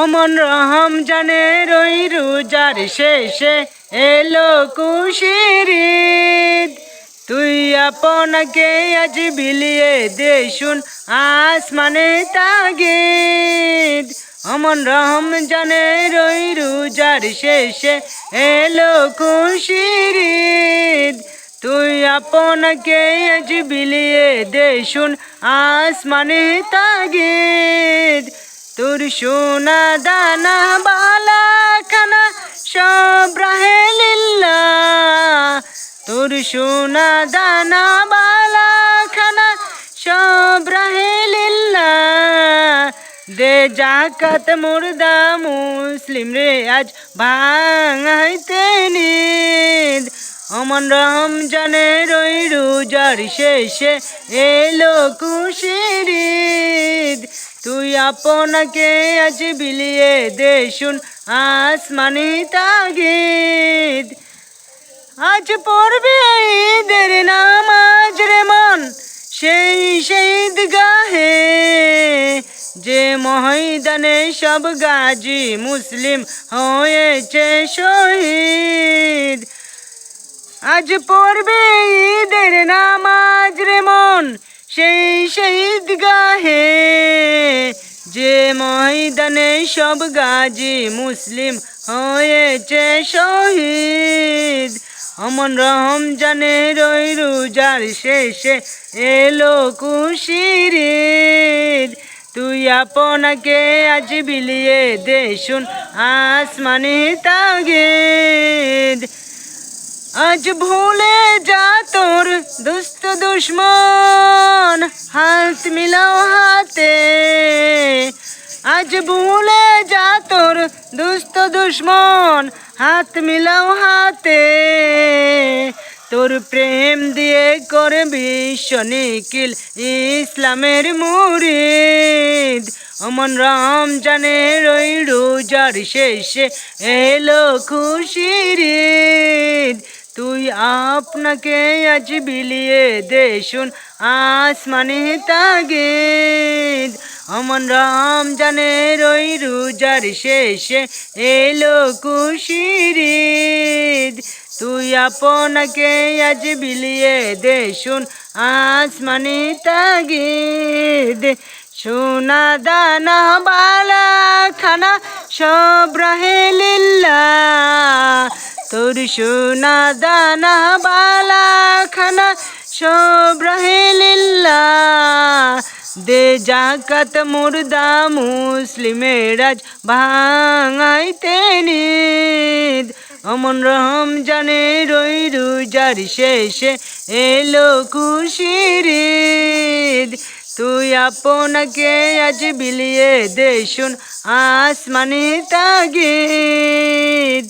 অমন রহম জানে রই রোজার শেষে, এলো ঈদ। তুই আপনাকে আজ বিলিয়ে দে শুন আসমানে তাগিদ। অমন রহম জানে রই রোজার শেষে, এলো খুশির তুই আপনাকে আজ বিলিয়ে দে শুন আসমানে তাগিদ। তোর সোনা দানা বালা খানা সব তোর সোনা দানা বালা খানা সব দে জাকাত মুর্দা মুসলিম রে, আজ ভাঙাইতে নিদ অমন রমজানে রই রোজার শেষে এলো। তুই আপনাকে আজ বিলিয়ে দেশুন আসমানি তাগিদ। আজ পড়বে ঈদের নামাজ রে মন সেই শহীদ গাহে। যে ময়দানে সব গাজী মুসলিম হয়েছে শহীদ। আজ পড়বে ঈদের নামাজ রে মন সেই শহীদ গাহে। ময়দানে সব গাজী মুসলিম হয়েছে শহীদ। অমন রহম জানে রই রোজার শেষে এলো ঈদ। তুই আপনাকে আজ বিলিয়ে দে শুন আসমানি তাগিদ। আজ ভুলে যা তোর দুষ্ট দুশ্মন, হাত মিলাও হাতে। আজ ভুলে যা তোর দুষ্ট দুশ্মন, হাত মিলাও হাতে তোর প্রেম দিয়ে করে বিশ্ব নিখিল ইসলামের মুরিদ অমন রাম জানে রই রোজার শেষে এলো খুশির। তুই আপনাকে আজ বিলিয়ে দে শুন আসমানি তাগিদ। অমন রাম জানে রই রোজার শেষে এলো ঈদ। তুই আপনাকে আজ বিলিয়ে দে শুন আসমানি তাগিদ। সোনা দানা বালা খানা সব রাহে লিল্লা সোনা দানা বালা খানা সব দে জাকাত মুর্দা মুসলিমের আজ ভাঙাইতে নিদ। অমন রহম জানে রই রোজার শেষে এলো খুশির তুই আপনাকে আজ বিলিয়ে দে শুন আসমানি তাগিদ।